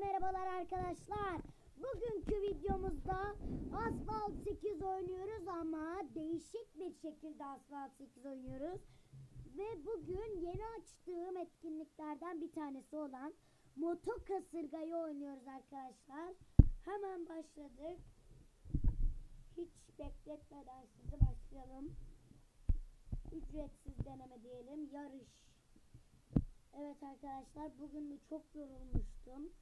Merhabalar arkadaşlar. Bugünkü videomuzda Asphalt 8 oynuyoruz ama değişik bir şekilde Asphalt 8 oynuyoruz. Ve bugün yeni açtığım etkinliklerden bir tanesi olan Moto Kasırga'yı oynuyoruz arkadaşlar. Hemen başladık. Hiç bekletmeden sizi başlayalım. Ücretsiz deneme diyelim. Yarış. Evet arkadaşlar bugün de çok yorulmuştum.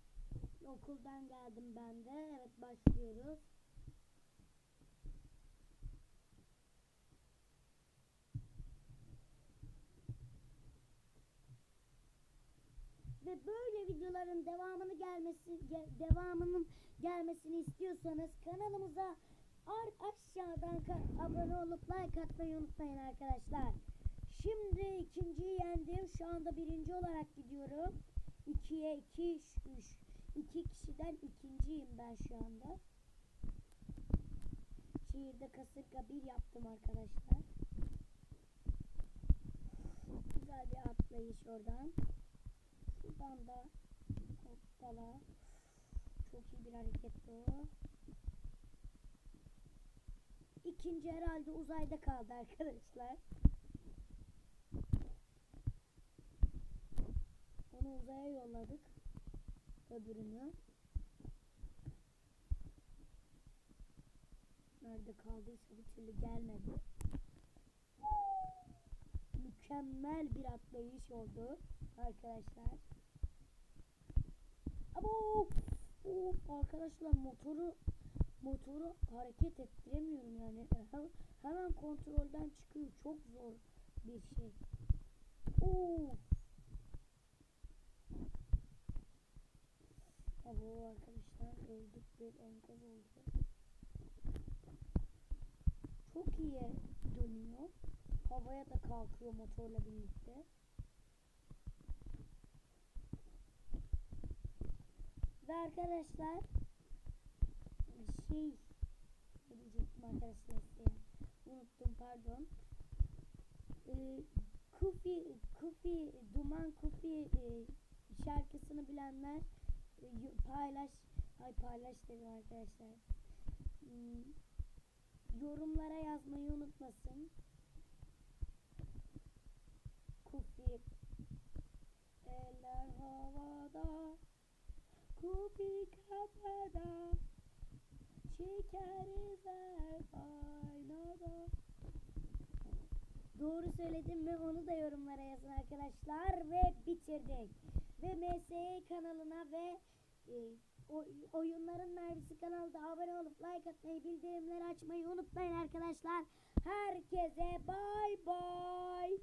Okuldan geldim ben de. Evet başlıyoruz. Ve böyle videoların devamını gelmesi ge- devamının gelmesini istiyorsanız kanalımıza aşağıdan abone olup like atmayı unutmayın arkadaşlar. Şimdi ikinciyi yendim. Şu anda birinci olarak gidiyorum. 2'ye 2 3 2 kişiden ikinciyim ben şu anda. Şehirde kasırga bir yaptım arkadaşlar. Güzel bir atlayış oradan. Şuradan da hoppala. Çok iyi bir hareketti o. İkinci herhalde uzayda kaldı arkadaşlar. Onu uzaya yolladık. Öbürünü. Nerede kaldıysa bir türlü gelmedi. Mükemmel bir atlayış oldu arkadaşlar. Ama of, arkadaşlar motoru motoru hareket ettiremiyorum yani. Hem- Hemen kontrolden çıkıyor. Çok zor bir şey. Of. Abo arkadaşlar öldük bir enkaz oldu. Çok iyi dönüyor. Havaya da kalkıyor motorla birlikte. Ve arkadaşlar şey ne diyecektim arkadaşlar size unuttum pardon. Ee, Kufi Kufi Duman Kufi e, şarkısını bilenler paylaş ay paylaş dedim arkadaşlar. Hmm, yorumlara yazmayı unutmasın. Kufi eller havada Kupi kafada Şekeriz her aynada Doğru söyledim mi onu da yorumlara yazın arkadaşlar ve bitirdik. Ve MSE kanalına ve e, oy- oyunların mermisi kanalda abone olup like atmayı bildirimleri açmayı unutmayın arkadaşlar. Herkese bay bay.